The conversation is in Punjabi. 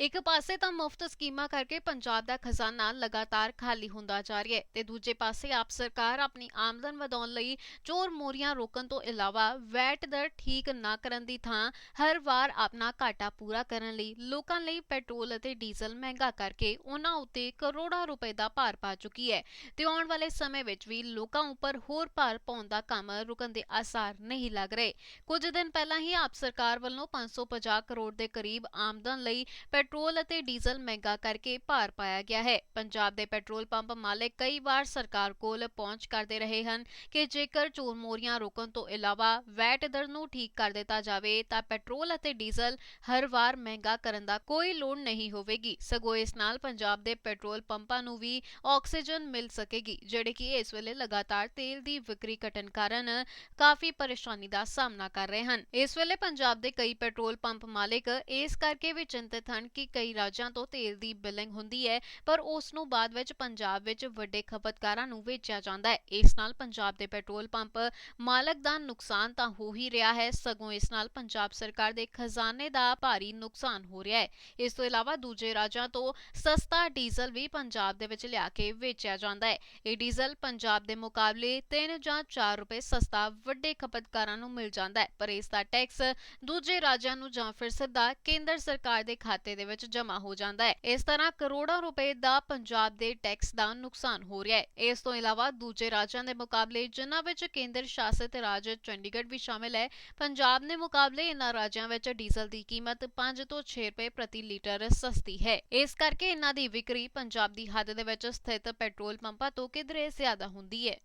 ਇੱਕ ਪਾਸੇ ਤਾਂ ਮੁਫਤ ਸਕੀਮਾਂ ਕਰਕੇ ਪੰਜਾਬ ਦਾ ਖਜ਼ਾਨਾ ਲਗਾਤਾਰ ਖਾਲੀ ਹੁੰਦਾ ਜਾ ਰਿਹਾ ਹੈ ਤੇ ਦੂਜੇ ਪਾਸੇ ਆਪ ਸਰਕਾਰ ਆਪਣੀ ਆਮਦਨ ਵਧਾਉਣ ਲਈ ਚੋਰ ਮੋਰੀਆਂ ਰੋਕਣ ਤੋਂ ਇਲਾਵਾ ਵੈਟ ਦਰ ਠੀਕ ਨਾ ਕਰਨ ਦੀ ਥਾਂ ਹਰ ਵਾਰ ਆਪਣਾ ਘਾਟਾ ਪੂਰਾ ਕਰਨ ਲਈ ਲੋਕਾਂ ਲਈ ਪੈਟਰੋਲ ਅਤੇ ਡੀਜ਼ਲ ਮਹਿੰਗਾ ਕਰਕੇ ਉਹਨਾਂ ਉੱਤੇ ਕਰੋੜਾਂ ਰੁਪਏ ਦਾ ਭਾਰ ਪਾ ਚੁੱਕੀ ਹੈ ਤੇ ਆਉਣ ਵਾਲੇ ਸਮੇਂ ਵਿੱਚ ਵੀ ਲੋਕਾਂ ਉੱਪਰ ਹੋਰ ਭਾਰ ਪਾਉਣ ਦਾ ਕੰਮ ਰੁਕਣ ਦੇ ਆਸਾਰ ਨਹੀਂ ਲੱਗ ਰਹੇ। ਕੁਝ ਦਿਨ ਪਹਿਲਾਂ ਹੀ ਆਪ ਸਰਕਾਰ ਵੱਲੋਂ 550 ਕਰੋੜ ਦੇ ਕਰੀਬ ਆਮਦਨ ਲਈ ਪੈਟਰੋਲ ਅਤੇ ਡੀਜ਼ਲ ਮਹਿੰਗਾ ਕਰਕੇ ਭਾਰ ਪਾਇਆ ਗਿਆ ਹੈ। ਪੰਜਾਬ ਦੇ ਪੈਟਰੋਲ ਪੰਪ ਮਾਲਕ ਕਈ ਵਾਰ ਸਰਕਾਰ ਕੋਲ ਪਹੁੰਚ ਕਰਦੇ ਰਹੇ ਹਨ ਕਿ ਜੇਕਰ ਚੋਰ ਮੋਰੀਆਂ ਰੋਕਣ ਤੋਂ ਇਲਾਵਾ ਵੈਟ ਦਰ ਨੂੰ ਠੀਕ ਕਰ ਦਿੱਤਾ ਜਾਵੇ ਤਾਂ ਪੈਟਰੋਲ ਅਤੇ ਡੀਜ਼ਲ ਹਰ ਵਾਰ ਮਹਿੰਗਾ ਕਰਨ ਦਾ ਕੋਈ ਲੋੜ ਨਹੀਂ ਹੋਵੇਗੀ। ਸਗੋਂ ਇਸ ਨਾਲ ਪੰਜਾਬ ਦੇ ਪੈਟਰੋਲ ਪੰਪਾਂ ਨੂੰ ਵੀ ਆਕਸੀਜਨ ਮਿਲ ਸਕੇਗੀ, ਜਿਹੜੇ ਕਿ ਇਸ ਵੇਲੇ ਲਗਾਤਾਰ ਤੇਲ ਦੀ ਵਿਕਰੀ ਘਟਣ ਕਾਰਨ ਕਾਫੀ ਪਰੇਸ਼ਾਨੀ ਦਾ ਸਾਹਮਣਾ ਕਰ ਰਹੇ ਹਨ। ਇਸ ਵੇਲੇ ਪੰਜਾਬ ਦੇ ਕਈ ਪੈਟਰੋਲ ਪੰਪ ਮਾਲਕ ਇਸ ਕਰਕੇ ਵੀ ਚਿੰਤਤ ਹਨ ਕਿ ਕਈ ਰਾਜਾਂ ਤੋਂ ਤੇਲ ਦੀ ਬਿਲਿੰਗ ਹੁੰਦੀ ਹੈ, ਪਰ ਉਸ ਨੂੰ ਬਾਅਦ ਵਿੱਚ ਪੰਜਾਬ ਵਿੱਚ ਵੱਡੇ ਖਪਤਕਾਰਾਂ ਨੂੰ ਵੇਚਿਆ ਜਾਂਦਾ ਹੈ। ਇਸ ਨਾਲ ਪੰਜਾਬ ਦੇ ਪੈਟਰੋਲ ਪੰਪ ਮਾਲਕ ਦਾ ਨੁਕਸਾਨ ਤਾਂ ਹੋ ਹੀ ਰਿਹਾ ਹੈ, ਸਗੋਂ ਇਸ ਨਾਲ ਪੰਜਾਬ ਸਰਕਾਰ ਦੇ ਖਜ਼ਾਨੇ ਦਾ ਭਾਰੀ ਨੁਕਸਾਨ ਹੋ ਰਿਹਾ ਹੈ। ਇਸ ਤੋਂ ਇਲਾਵਾ ਦੂਜੇ ਰਾਜਾਂ ਤੋਂ ਸਸਤਾ ਡੀਜ਼ਲ ਵੀ ਪੰਜਾਬ ਦੇ ਵਿੱਚ ਲਿਆ ਕੇ ਵੇਚਿਆ ਜਾਂਦਾ ਹੈ। ਇਹ ਡੀਜ਼ਲ ਪੰਜਾਬ ਦੇ ਮੁਕਾਬਲੇ 3 ਜਾਂ 4 ਰੁਪਏ ਸਸਤਾ ਵੱਡੇ ਖਪਤਕਾਰਾਂ ਨੂੰ ਮਿਲ ਜਾਂਦਾ ਹੈ, ਪਰ ਇਸ ਦਾ ਟੈਕਸ ਦੂਜੇ ਰਾਜਾਂ ਨੂੰ ਜਾਂ ਫਿਰ ਸਿੱਧਾ ਕੇਂਦਰ ਸਰਕਾਰ ਦੇ ਖਾਤੇ ਦੇ ਵਿੱਚ ਜਮ੍ਹਾਂ ਹੋ ਜਾਂਦਾ ਹੈ। ਇਸ ਤਰ੍ਹਾਂ ਕਰੋੜਾਂ ਰੁਪਏ ਦਾ ਪੰਜਾਬ ਦੇ ਟੈਕਸ ਦਾ ਨੁਕਸਾਨ ਹੋ ਰਿਹਾ ਹੈ। ਇਸ ਤੋਂ ਇਲਾਵਾ ਦੂਜੇ ਰਾਜਾਂ ਦੇ ਮੁਕਾਬਲੇ, ਜਿਨ੍ਹਾਂ ਵਿੱਚ ਕੇਂਦਰ ਸ਼ਾਸਿਤ ਰਾਜ ਚੰਡੀਗੜ੍ਹ ਵੀ ਸ਼ਾਮਿਲ ਹੈ, ਪੰਜਾਬ ਦੇ ਮੁਕਾਬਲੇ ਇਨ੍ਹਾਂ ਰਾਜਾਂ ਵਿੱਚ ਡੀਜ਼ਲ ਦੀ ਕੀਮਤ 5 ਤੋਂ 6 ਰੁਪਏ ਪ੍ਰਤੀ ਲੀਟਰ ਸਸਤੀ ਹੈ। ਇਸ ਕਰਕੇ ਇਨ੍ਹਾਂ ਦੀ ਵਿਕਰੀ ਪੰਜਾਬ ਦੀ ਹੱਦ ਦੇ ਵਿੱਚ ਸਥਿਤ ਪੈਟਰੋਲ ਪੰਪਾਂ ਤੋਂ ਕਿਧਰੇ ਜ਼ਿਆਦਾ ਹੁੰਦੀ ਹੈ।